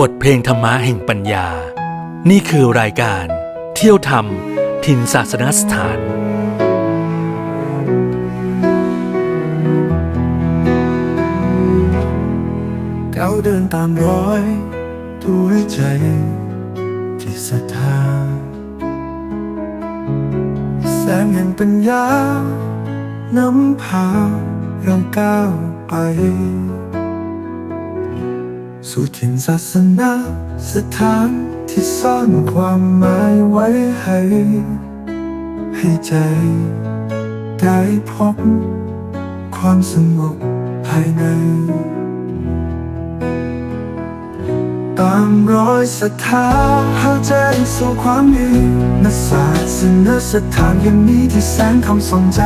บทเพลงธรรมะแห่งปัญญา นี่คือรายการ เที่ยวธรรมถิ่นศาสนสถานก้าเดินตามรอยด้วยใจที่ศรัทธา แสงแห่งปัญญานำพาเราก้าวไป สู่ถิ่นศาสนา สถานที่ซ่อนความหมายไว้ให้ ให้ใจ ได้พบ ความสงบภายใน ตามรอยศรัทธาหาใจสู่ความดีนักศาสนาสถานยังมีที่แสงคำสนใจ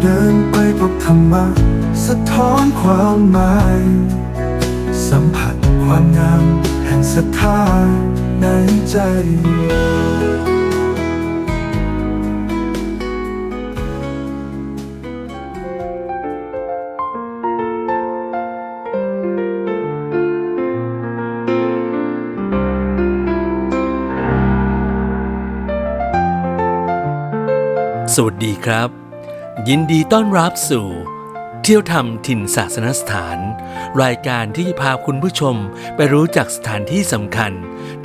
เดินไปพบธรรมะ สะท้อนความหมาย สัมผัส ความงามแห่งศรัทธาในใจสวัสดีครับ ยินดีต้อนรับสู่ เที่ยวธรรมถิ่นศาสนสถาน รายการที่จะพาคุณผู้ชมไปรู้จักสถานที่สำคัญ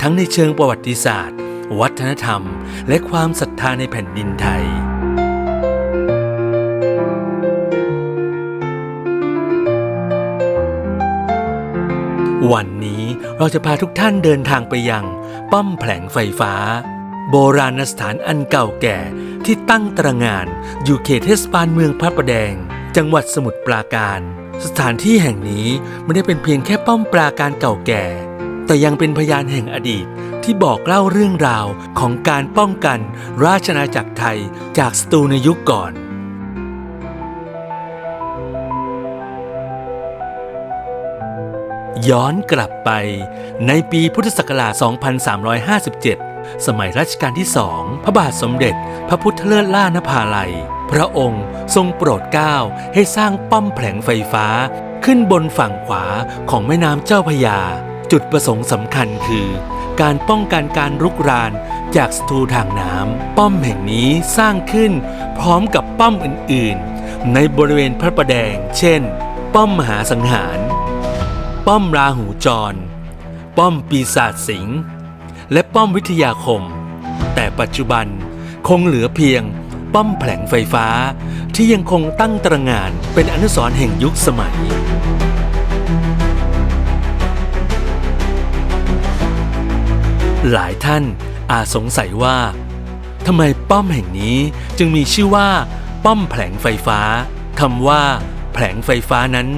ทั้งในเชิงประวัติศาสตร์ วัฒนธรรม และความศรัทธาในแผ่นดินไทย วันนี้เราจะพาทุกท่านเดินทางไปยัง ป้อมแผลงไฟฟ้า โบราณสถานอันเก่าแก่ที่ตั้งตระงานอยู่เขตเทศบาลเมืองพระประแดง จังหวัดสมุทรปราการ สถานที่แห่งนี้ไม่ได้เป็นเพียงแค่ป้อมปราการเก่าแก่ แต่ยังเป็นพยานแห่งอดีตที่บอกเล่าเรื่องราวของการป้องกันราชอาณาจักรไทยจากศัตรูในยุคก่อนย้อนกลับไปในปีพุทธศักราช 2357 สมัยรัชกาลที่สองพระบาทสมเด็จ พระพุทธเลิศล่านภาลัย พระองค์ทรงโปรดเกล้าให้สร้างป้อมแผลงไฟฟ้า ขึ้นบนฝั่งขวาของแม่น้ำเจ้าพยา จุดประสงค์สำคัญคือ การป้องกันการรุกรานจากศัตรูทางน้ำป้อมแห่งนี้สร้างขึ้นพร้อมกับป้อมอื่นๆ ในบริเวณพระประแดง เช่น ป้อมมหาสังหาร ป้อมราหูจร ป้อมปีศาจสิง และป้อมวิทยาคม แต่ปัจจุบันคงเหลือเพียงป้อมแผลงไฟฟ้า ที่ยังคงตั้งตระงานเป็นอนุสรณ์แห่งยุคสมัย หลายท่านอาจสงสัยว่าทำไมป้อมแห่งนี้จึงมีชื่อว่า ป้อมแผลงไฟฟ้าคำว่า แผลงไฟฟ้านั้น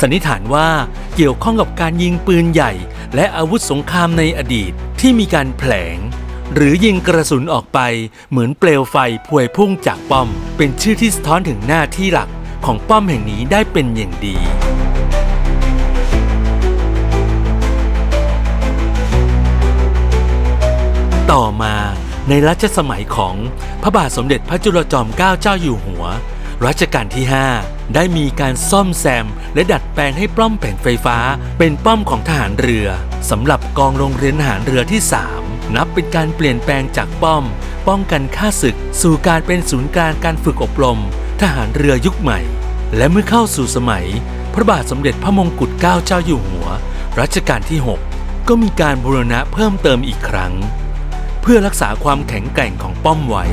สันนิษฐานว่าเกี่ยวข้องกับการยิงปืนใหญ่ และอาวุธสงครามในอดีต ที่มีการแผลง หรือยิงกระสุนออกไปเหมือนเปลวไฟพวยพุ่งจากป้อม เป็นชื่อที่สะท้อนถึงหน้าที่หลักของป้อมแห่งนี้ได้เป็นอย่างดีต่อมาในรัชสมัยของพระบาทสมเด็จพระจุลจอมเกล้าเจ้าอยู่หัว รัชกาลที่ 5 ได้มีการซ่อมแซมและดัดแปลงให้ป้อมแผงไฟฟ้า เป็นป้อมของทหารเรือ สำหรับกองโรงเรียนทหารเรือที่ 3 นับเป็นการเปลี่ยนแปลงจากป้อม ป้องกันข้าศึก สู่การเป็นศูนย์กลางการฝึกอบรม ทหารเรือยุคใหม่ และเมื่อเข้าสู่สมัย พระบาทสมเด็จพระมงกุฎเกล้าเจ้าอยู่หัว รัชกาลที่ 6 ก็มีการบูรณะเพิ่มเติมอีกครั้ง เพื่อรักษาความแข็งแกร่งของป้อมไว้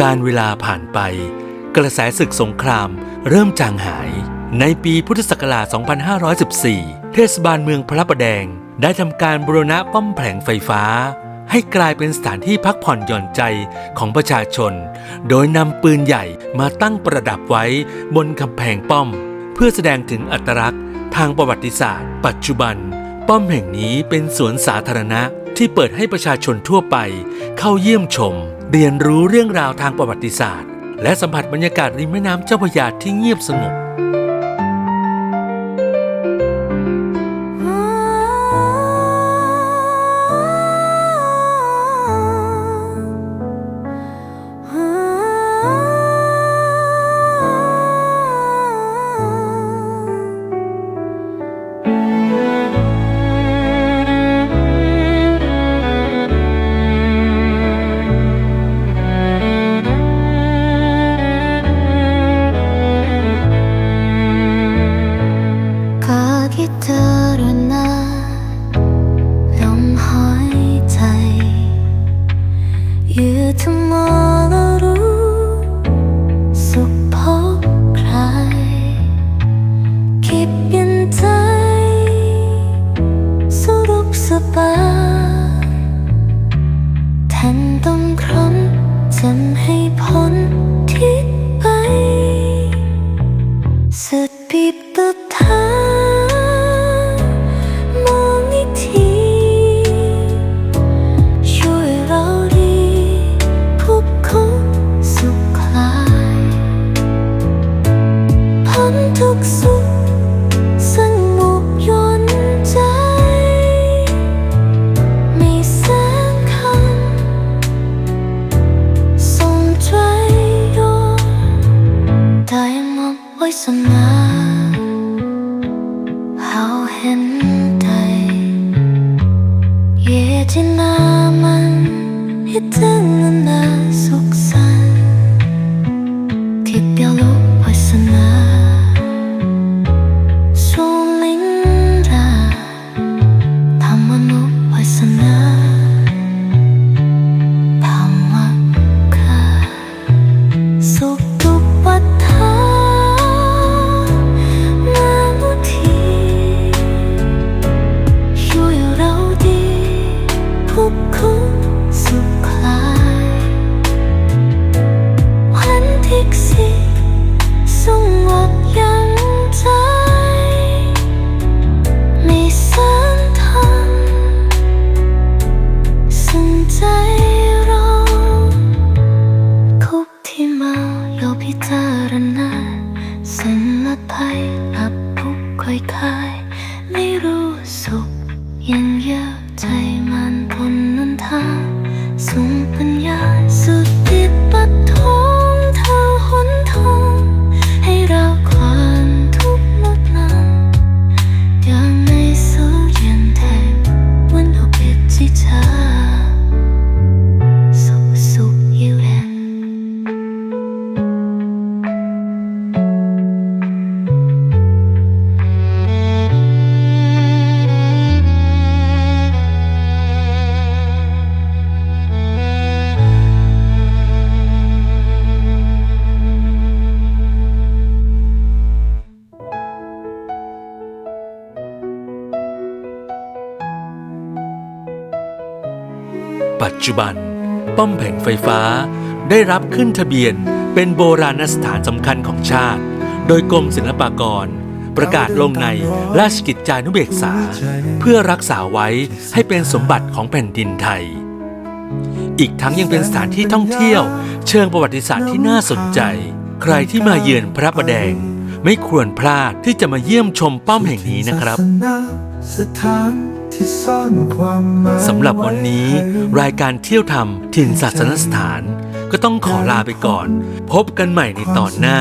การเวลาผ่านไป กระแสศึกสงครามเริ่มจางหาย ในปีพุทธศักราช 2514 เทศบาลเมืองพระประแดง ได้ทำการบูรณะป้อมแผงไฟฟ้า ให้กลายเป็นสถานที่พักผ่อนหย่อนใจของประชาชน โดยนำปืนใหญ่มาตั้งประดับไว้บนกำแพงป้อม เพื่อแสดงถึงอัตลักษณ์ ทางประวัติศาสตร์ ปัจจุบัน ป้อมแห่งนี้เป็นสวนสาธารณะที่เปิดให้ประชาชนทั่วไป เข้าเยี่ยมชม เรียนรู้เรื่องราวทางประวัติศาสตร์ และสัมผัสบรรยากาศริมแม่น้ำเจ้าพระยาที่เงียบสงบ tomorrow. มองไว้สน ทุก จุบัน ป้อมแผงไฟฟ้าได้รับขึ้นทะเบียนเป็นโบราณสถานสำคัญของชาติ โดยกรมศิลปากร ประกาศลงในราชกิจจานุเบกษา เพื่อรักษาไว้ให้เป็นสมบัติของแผ่นดินไทย อีกทั้งยังเป็นสถานที่ท่องเที่ยว เชิงประวัติศาสตร์ที่น่าสนใจ ใครที่มาเยือนพระประแดง ไม่ควรพลาดที่จะมาเยี่ยมชมป้อมแห่งนี้นะครับ สถานที่ซ่อนความหมายสำหรับวันนี้รายการเที่ยวทำถิ่นศาสนสถาน ก็ต้องขอลาไปก่อน พบกันใหม่ในตอนหน้า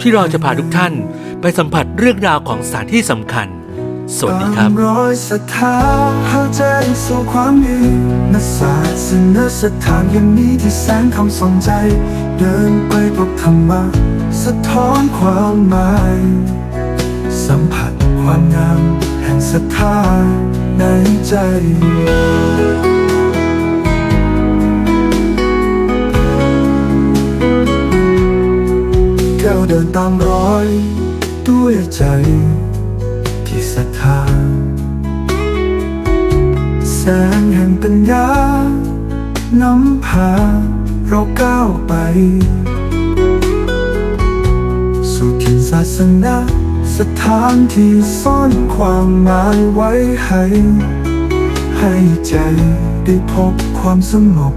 ที่เราจะพาทุกท่านไปสัมผัสเรื่องราวของสถานที่สำคัญ สวัสดีครับตามรอยศรัทธาหาใจสู่ความมีนศาสนสถานยังมีที่แสนคำสอนใจ เดินไปพบธรรมะสะท้อนความหมาย สัมผัสความงามแห่งศรัทธา ในใจ แก้วเดินตามรอย ด้วยใจ ที่ศรัทธา แสงแห่งปัญญานำพาเราก้าวไป สู่ถิ่นศาสนา สถานที่ซ่อนความหมายไว้ให้ ให้ใจได้พบความสงบ